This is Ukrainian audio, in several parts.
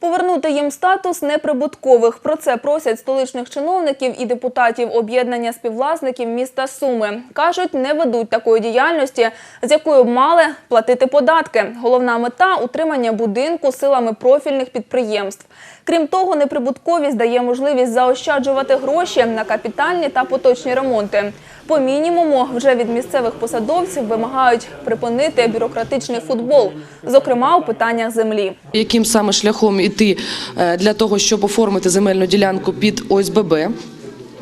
Повернути їм статус неприбуткових. Про це просять столичних чиновників і депутатів об'єднання співвласників міста Суми. Кажуть, не ведуть такої діяльності, з якою б мали платити податки. Головна мета утримання будинку силами профільних підприємств. Крім того, неприбутковість дає можливість заощаджувати гроші на капітальні та поточні ремонти. По мінімуму вже від місцевих посадовців вимагають припинити бюрократичний футбол, зокрема у питаннях землі. Яким саме шляхом іти е, для того, щоб оформити земельну ділянку під ОСББ?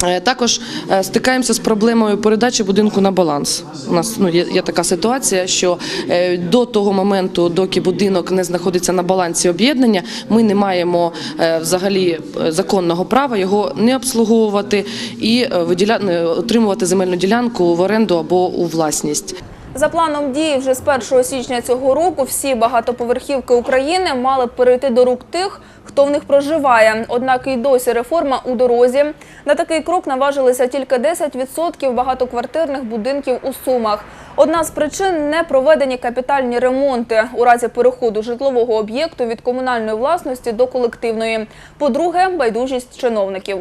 Е, Також е, стикаємося з проблемою передачі будинку на баланс. У нас ну, є, є така ситуація, що е, до того моменту, доки будинок не знаходиться на балансі об'єднання, ми не маємо взагалі законного права його не обслуговувати і виділя... отримувати земельну ділянку в оренду або у власність. За планом дії, вже з 1 січня цього року всі багатоповерхівки України мали перейти до рук тих, хто в них проживає. Однак і досі реформа у дорозі. На такий крок наважилися тільки 10% багатоквартирних будинків у Сумах. Одна з причин не проведені капітальні ремонти у разі переходу житлового об'єкту від комунальної власності до колективної. По-друге, байдужість чиновників.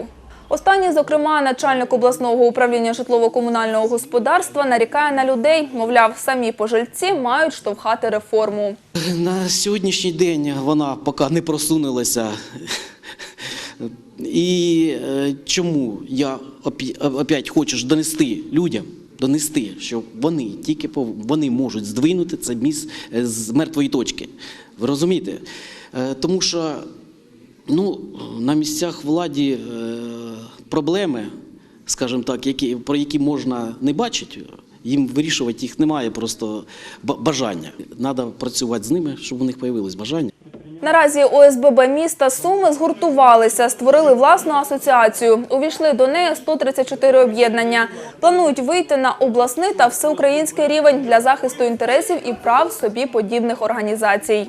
Останній, зокрема, начальник обласного управління житлово-комунального господарства нарікає на людей. Мовляв, самі пожильці мають штовхати реформу. На сьогоднішній день вона поки не просунулася. І е, чому я опять хочу донести людям, донести, що вони тільки вони можуть здвинути це міс е, з мертвої точки. Ви розумієте? Е, Тому що ну, на місцях владі проблеми, скажімо так, які, про які можна не бачити, їм вирішувати їх немає просто ба- бажання. Треба працювати з ними, щоб у них з'явилось бажання. Наразі ОСББ міста Суми згуртувалися, створили власну асоціацію. Увійшли до неї 134 об'єднання. Планують вийти на обласний та всеукраїнський рівень для захисту інтересів і прав собі подібних організацій.